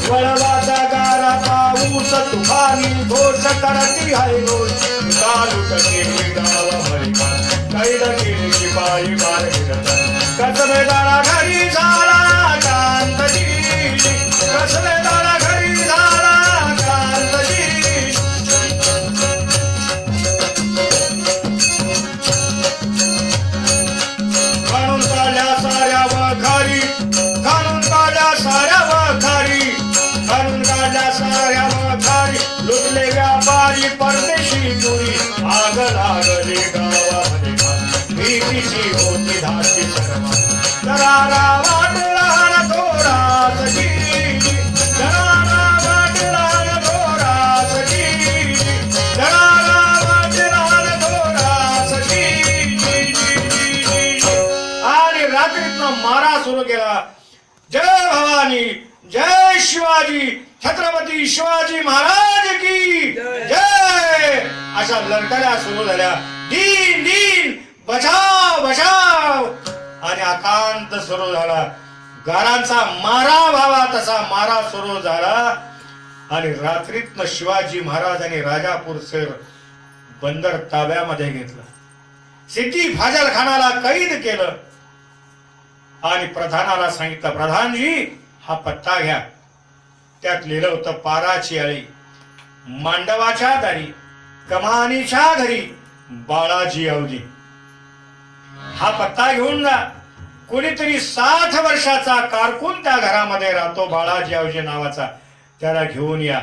वळवाचा गारा पाऊस तुफानी घोष करती हाय घोष चालू केली गावा कैद केली शिपाई मार कसबेदारा घरी झाला कांतजी कसबेदारा व्यापारी परदेशी मुळी आग लागली गावामध्ये. भीतीची होती धाची दरारा वाटला दरारा वाटला दरारा वाटला आणि रात्रीतनं मारा सुरू केला. जय भवानी जय शिवाजी. छत्रपती शिवाजी महाराज की जय! अशा लढकड्या सुरू झाल्या. दिन दिन बचाव बचाव आणि आकांत सुरू झाला. गारांचा मारा व्हावा तसा मारा सुरू झाला. आणि रात्रीतनं शिवाजी महाराज आणि राजापूरचे बंदर ताब्यामध्ये घेतलं. सिद्धी फाजल खानाला कैद केलं. आणि प्रधानाला सांगितलं प्रधानजी हा पत्ता घ्या. त्यात लिहिलं होतं पाराची आळी मांडवाच्या दारी कमानीच्या घरी बाळाजी अवली. हा पत्ता घेऊन जा. कोणीतरी साठ वर्षाचा कारकून त्या घरामध्ये राहतो बाळाजी अवजी नावाचा. त्याला घेऊन या.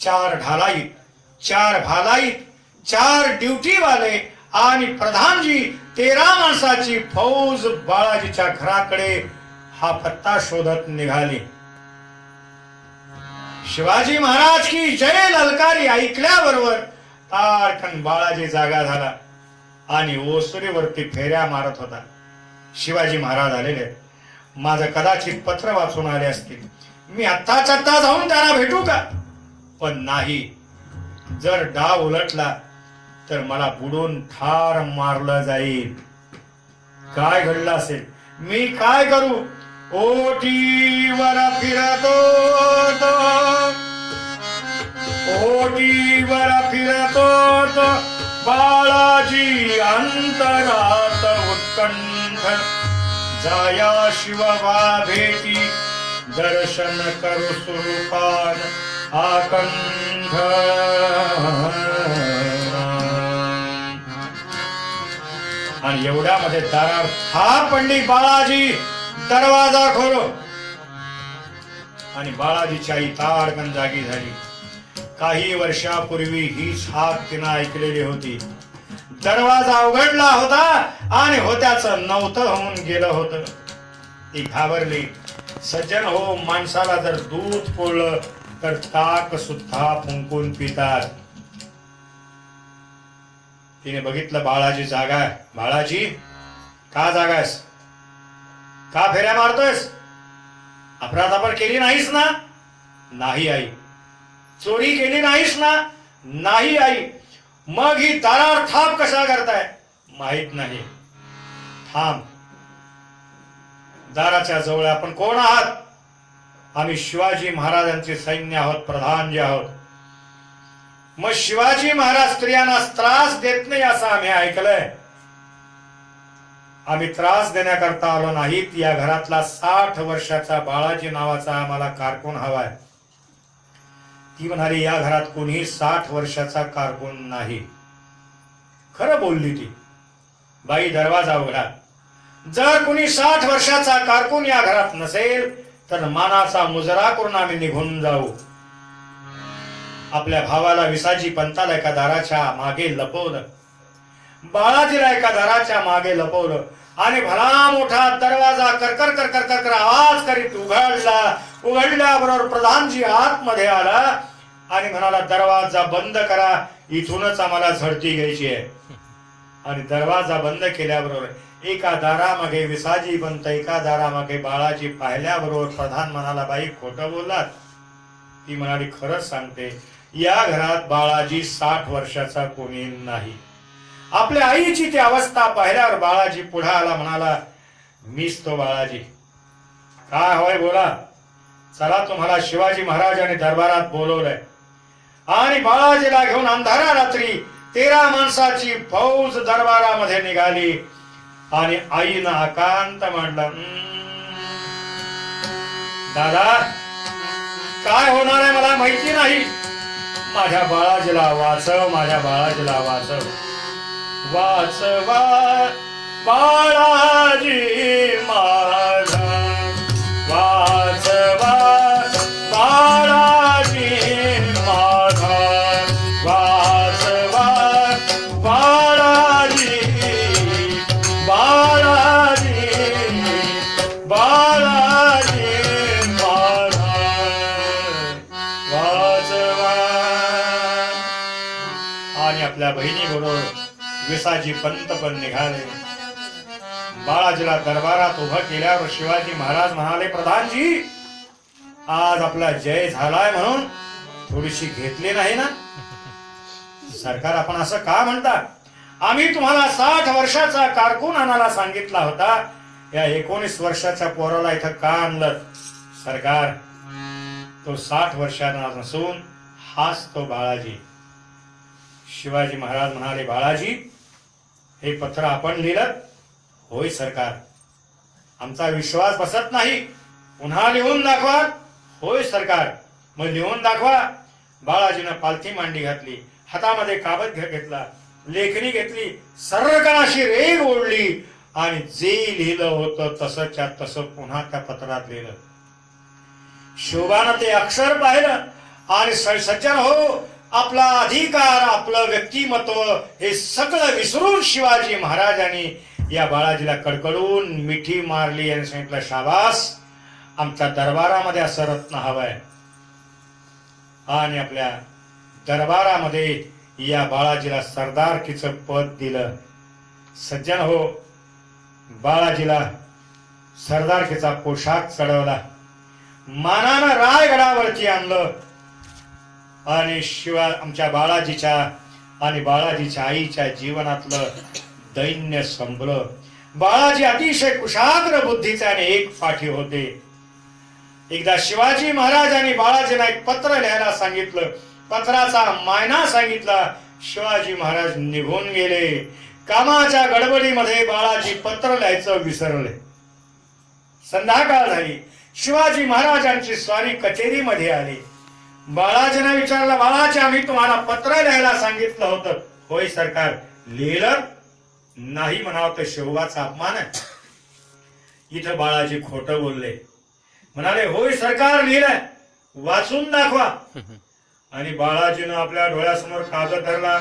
चार ढालाईत चार भालाईत चार ड्युटीवाले आणि प्रधानजी तेरा माणसाची फौज बाळाजीच्या घराकडे हा पत्ता शोधत निघाली. शिवाजी महाराज की जय ललकारी ऐकल्याबरोबर तारखन बाळाजी जागा झाला आणि ओसरीवरती फेऱ्या मारत होता. शिवाजी महाराज आलेले. आहेत. माझं कदाचित पत्र वाचून आले असतील. मी आत्ताच आत्ता जाऊन त्यांना भेटू का? पण नाही. जर डाव उलटला तर मला बुडून ठार मारलं जाईल. काय घडलं असेल? मी काय करू? ओटीवर फिरतो तो. ओटीवर फिरतो तो. बाळाजी अंतरात उत्कंठ. जाया शिवबा भेटी दर्शन करू स्वरूपान आकंठ. आणि एवढ्यामध्ये दारावर हा पडली बाळाजी. दरवाजा खोलो. आणि बाळाजीची आई तारकन जागी झाली. काही वर्षापूर्वी हीच हात तिनं ऐकलेली होती. दरवाजा उघडला होता आणि होत्याच नव्हतं होऊन गेलं होतं. ती घाबरली. सज्जन हो माणसाला जर दूध पोळलं तर ताक सुद्धा फुंकून पितात. तिने बघितलं बाळाजी जागा. आहे बाळाजी का जागा का फेऱ्या मारतोयस? अपराध आपण केली नाहीस ना? नाही आई. चोरी केली नाहीस ना? नाही आई. मग ही दारावर थाप कसा करताय? माहीत नाही. थांब. दाराच्या जवळ आपण कोण आहात? आम्ही शिवाजी महाराजांचे सैन्य आहोत प्रधान जे आहोत. मग शिवाजी महाराज स्त्रियांना त्रास देत नाही असं आम्ही ऐकलंय. आम्ही त्रास देण्याकरता आलो नाहीत. या घरातला साठ वर्षाचा बाळाजी नावाचा आम्हाला कारकून हवाय ती म्हणाली या घरात कोणी साठ वर्षाचा कारकून नाही. खरं बोलली ती. बाई दरवाजा उघडा. जर कुणी साठ वर्षाचा कारकून या घरात नसेल तर मानाचा मुजरा करून आम्ही निघून जाऊ. आपल्या भावाला विसाजी पंताला एका दाराच्या मागे लपवलं. बाळाजीला एका दाराच्या मागे लपवलं. आणि भला मोठा दरवाजा करकर करकर करकर आवाज करीत उघडला. उघडल्याबरोबर प्रधानजी आतमध्ये आला आणि म्हणाला दरवाजा बंद करा. इथूनच आम्हाला झडती घ्यायची आहे. आणि दरवाजा बंद केल्याबरोबर एका दारामागे विसाजी बनत एका दारामागे बाळाजी पाहिल्याबरोबर प्रधान म्हणाला बाई खोटं बोललात. ती म्हणाली खरंच सांगते या घरात बाळाजी साठ वर्षाचा कोणी नाही. आपल्या आईची ती अवस्था पाहिल्यावर बाळाजी पुढे आला म्हणाला मीच तो बाळाजी. काय होय बोला. चला तुम्हाला शिवाजी महाराजांनी दरबारात बोलवलंय. आणि बाळाजीला घेऊन अंधारा रात्री तेरा माणसाची फौज दरबारामध्ये निघाली आणि आईनं आकांत मांडला. दादा काय होणार आहे मला माहिती नाही. माझ्या बाळाजीला वाचव माझ्या बाळाजीला वाचव. वाचवा बाळाजी माझा वाचवा बाळाजी माझा वाचवा बाळाजी बाळाजी बाळाजी माझा वाचवा. आणि आपल्या बहिणी बरोबर विसाजी पंत पण निघाले. बाळाजीला दरबारात उभं केल्यावर शिवाजी महाराज म्हणाले प्रधानजी आज आपला जय झालाय म्हणून थोडीशी घेतली नाही ना? सरकार आपण असं का म्हणता आम्ही तुम्हाला साठ वर्षाचा कारकून आणायला सांगितला होता. या एकोणीस वर्षाच्या पोराला इथं का आणलं? सरकार तो साठ वर्षांना नसून हाच तो बाळाजी. शिवाजी महाराज म्हणाले बाळाजी हे पत्र आपण लिहिलं. होय सरकार. आमचा विश्वास बसत नाही. पुन्हा लिहून दाखवा. होय सरकार. मग लिहून दाखवा. बाळाजीनं पालथी मांडी घातली हातामध्ये कागद घेतला लेखणी घेतली सर्रकन रेग ओढली आणि जे लिहिलं होतं तसंच्या तसं पुन्हा त्या पत्रात लिहिलं. शोभानं ते अक्षर पाहिलं आणि स- सज्जन हो आपला अधिकार आपलं व्यक्तिमत्व हे सगळं विसरून शिवाजी महाराजांनी या बाळाजीला कडकडून मिठी मारली आणि सांगितलं शाबास आमच्या दरबारामध्ये असं रत्न हवंय. आणि आपल्या दरबारामध्ये या बाळाजीला सरदारकीचं पद दिलं. सज्जन हो बाळाजीला सरदारकीचा पोशाख चढवला. मानानं रायगडावरती आणलं. आणि शिवा आमच्या बाळाजीच्या आणि बाळाजीच्या आईच्या जीवनातलं दैन्य संपलं. बाळाजी अतिशय कुशाग्र बुद्धीचे आणि एक पाठी होते. एकदा शिवाजी महाराजांनी बाळाजीला एक पत्र लिहायला सांगितलं. पत्राचा मायना सांगितला. शिवाजी महाराज निघून गेले. कामाच्या गडबडीमध्ये बाळाजी पत्र लिहायचं विसरले. संध्याकाळ झाली. शिवाजी महाराजांची स्वारी कचेरीमध्ये आली. बाळाजीने विचारलं बाळाजी आम्ही तुम्हाला पत्र लिहायला सांगितलं होतं. होय सरकार. लिहिलं? नाही म्हणावं तर शिवबाचा अपमान आहे. इथं बाळाजी खोटं बोलले. म्हणाले होय सरकार लिहिलंय. वाचून दाखवा. आणि बाळाजीनं आपल्या डोळ्यासमोर कागद धरला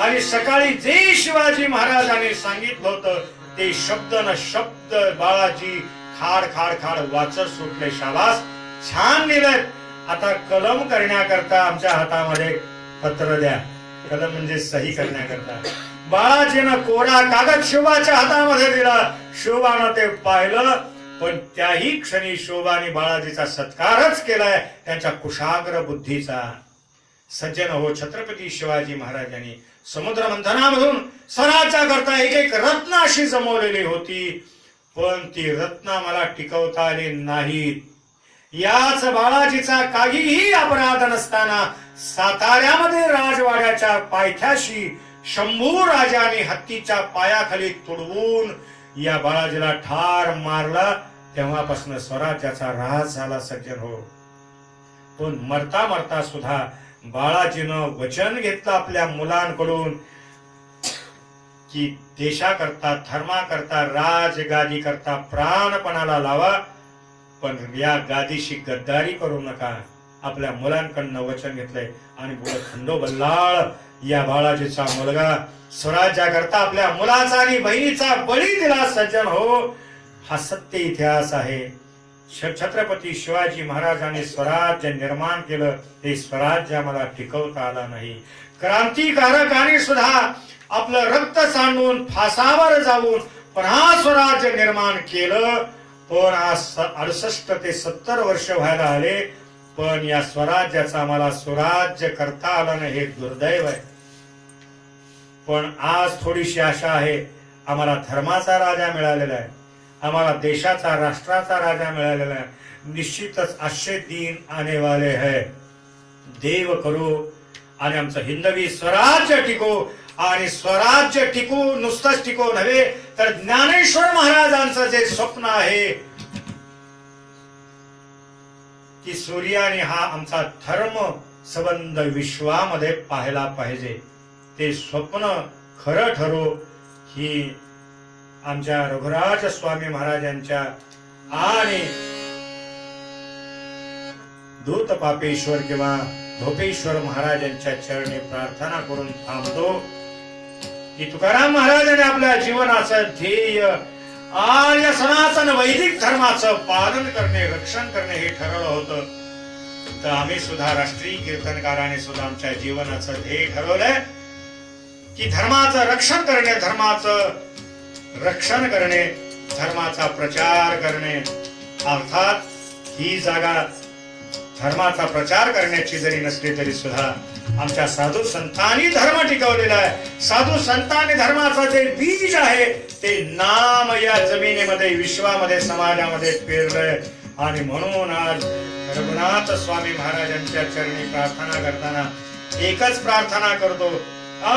आणि सकाळी जे शिवाजी महाराजांनी सांगितलं होतं ते शब्द न शब्द बाळाजी खाड खाड खाड वाचत सुटले. शाबास. छान लिहिलंय. आता कलम करण्याकरता आमच्या हातामध्ये पत्र द्या. कलम म्हणजे सही करण्याकरता. बाळाजीनं कोरा कागद शोभाच्या हातामध्ये दिला. शोभानं ते पाहिलं पण त्याही क्षणी शोभाने बाळाजीचा सत्कारच केलाय त्यांच्या कुशाग्र बुद्धीचा. सज्जन हो छत्रपती शिवाजी महाराजांनी समुद्र मंथनामधून सणाच्या करता एक एक रत्न अशी जमवलेली होती पण ती रत्न मला टिकवता आली नाहीत. याच बाळाजीचा काहीही अपराध नसताना साताऱ्यामध्ये राजवाड्याच्या पायथ्याशी शंभू राजाने हत्तीच्या पायाखाली तुडवून या बाळाजीला ठार मारला तेव्हापासून स्वराज्याचा राज झाला सज्जन हो. पण मरता मरता सुद्धा बाळाजीनं वचन घेतलं आपल्या मुलांकडून की देशाकरता धर्माकरता राजगादी करता प्राणपणाला लावा. पण या गादीशी गद्दारी करू नका. आपल्या मुलांकडनं वचन घेतलंय. आणि बोल खंडो बल्लाळ या बाळाजीचा मुलगा स्वराज्याकरता आपल्या मुलाचा आणि बहिणीचा बळी दिला सज्जन हो. हा सत्य इतिहास आहे. छत्रपती शिवाजी महाराजांनी स्वराज्य निर्माण केलं. ते स्वराज्य आम्हाला टिकवता आलं नाही. क्रांतिकारकाने सुद्धा आपलं रक्त सांडून फासावर जाऊन पुन्हा स्वराज्य निर्माण केलं. पण आज अडुसष्ट ते सत्तर वर्ष व्हायला आले पण या स्वराज्याचा आम्हाला स्वराज्य करता आलं नाही हे दुर्दैव आहे. पण आज थोडीशी आशा आहे आम्हाला धर्माचा राजा मिळालेला आहे आम्हाला देशाचा राष्ट्राचा राजा मिळालेला आहे. निश्चितच असे दिन आने वाले है देव करू आणि आमचं हिंदवी स्वराज्य टिको. आणि स्वराज्य टिकू नुसतंच टिकू नव्हे तर ज्ञानेश्वर महाराजांचं जे स्वप्न आहे की सूर्याने हा आमचा धर्म संबंध विश्वामध्ये पाहायला पाहिजे. ते स्वप्न खरं ठरो ही आमच्या रघुराज स्वामी महाराजांच्या आणि दूत पापेश्वर किंवा धोपेश्वर महाराजांच्या चरणी प्रार्थना करून थांबतो. की तुकाराम महाराजांनी आपल्या जीवनाचं ध्येय आर्य सनातन वैदिक धर्माचं पालन करणे रक्षण करणे हे ठरवलं होतं. तर आम्ही सुद्धा राष्ट्रीय कीर्तनकाराने सुद्धा आमच्या जीवनाचं ध्येय ठरवलंय की धर्माचं रक्षण करणे धर्माचं रक्षण करणे धर्माचा प्रचार करणे. अर्थात ही जागा धर्माचा प्रचार करण्याची जरी नसली तरी सुद्धा आमच्या साधू संतांनी धर्म टिकवलेला आहे साधू संतांनी धर्माचा जे बीज आहे ते नाम या जमिनीमध्ये विश्वामध्ये समाजामध्ये पेरलंय आणि म्हणून आज रघुनाथ स्वामी महाराजांच्या चरणी प्रार्थना करताना एकच प्रार्थना करतो आ